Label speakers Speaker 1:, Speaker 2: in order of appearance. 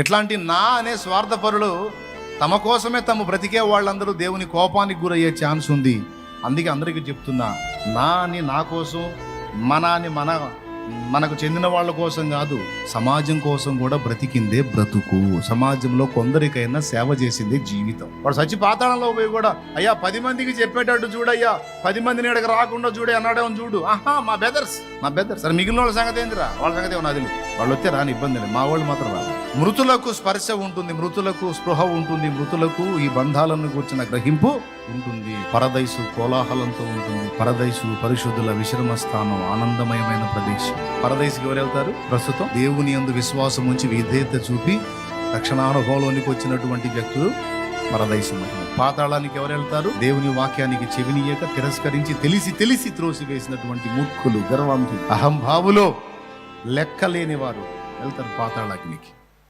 Speaker 1: ఇట్లాంటి నా అనే స్వార్థపరులు తమ కోసమే తమ బ్రతికే వాళ్ళందరూ దేవుని కోపానికి గురయ్యే ఛాన్స్ ఉంది. అందుకే అందరికీ చెప్తున్నా నా అని నా కోసం మన అని మన మనకు చెందిన వాళ్ళ కోసం కాదు సమాజం కోసం కూడా బ్రతికిందే బ్రతుకు. సమాజంలో కొందరికైనా సేవ చేసిందే జీవితం. వాడు సచి పాతాళంలో పోయి కూడా అయ్యా పది మందికి చెప్పేటట్టు చూడయ్యా పది మందిని ఇక్కడికి రాకుండా చూడే అన్నాడేమో చూడు. ఆహా మా బెదర్స్ మా బెదర్స్ సరే మిగిలిన వాళ్ళ సంగతి ఏందిరా? వాళ్ళ సంగతి ఏమో నాది వాళ్ళు వస్తే రాని ఇబ్బంది లేదు. మా వాళ్ళు మాత్రం రాదు మృతులకు స్పర్శ ఉంటుంది మృతులకు స్పృహ ఉంటుంది మృతులకు ఈ బంధాలను కూర్చిన గ్రహింపు ఉంటుంది. పరదైసు కోలాహలంతో ఉంటుంది. పరదైసు పరిశుద్ధుల విశ్రమ స్థానం ఆనందమయమైన ప్రదేశం. పరదైసుకి ఎవరు వెళ్తారు? ప్రస్తుతం దేవుని అందు విశ్వాసం ఉంచి విధేయత చూపి రక్షణానుభవంలోనికి వచ్చినటువంటి వ్యక్తులు పరదైసు మహిమ. పాతాళానికి ఎవరు వెళ్తారు? దేవుని వాక్యానికి చెవినీయక తిరస్కరించి తెలిసి తెలిసి త్రోసివేసినటువంటి మూర్ఖులు గర్వంతులు అహంభావులో లెక్కలేని వారు వెళ్తారు పాతాళాగ్నికి.